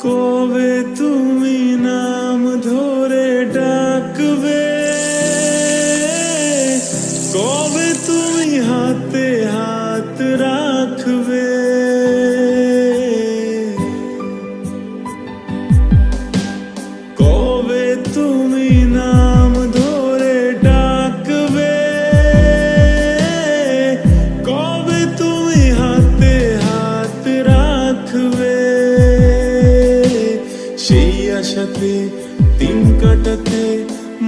কবে তুমি নাম আশাতে দিন কাটাতে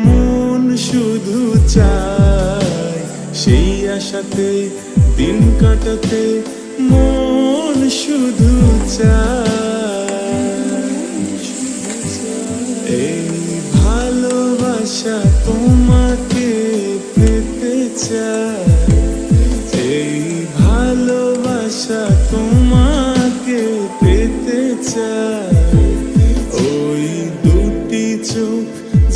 মন শুধু চায়। সেই আশাতে দিন কাটাতে মন শুধু চায়। এই ভালোবাসা তোমাকে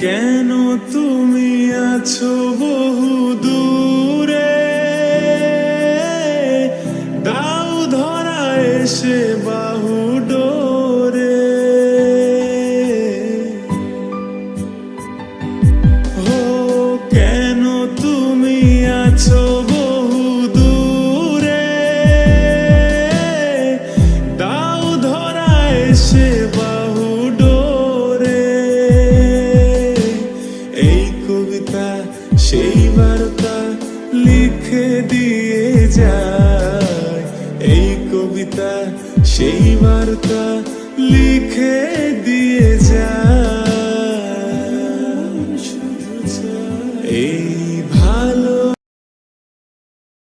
কেন তুমি আছো বহু দূরে যায় এই কবিতা সেই বার্তা লিখে দিয়ে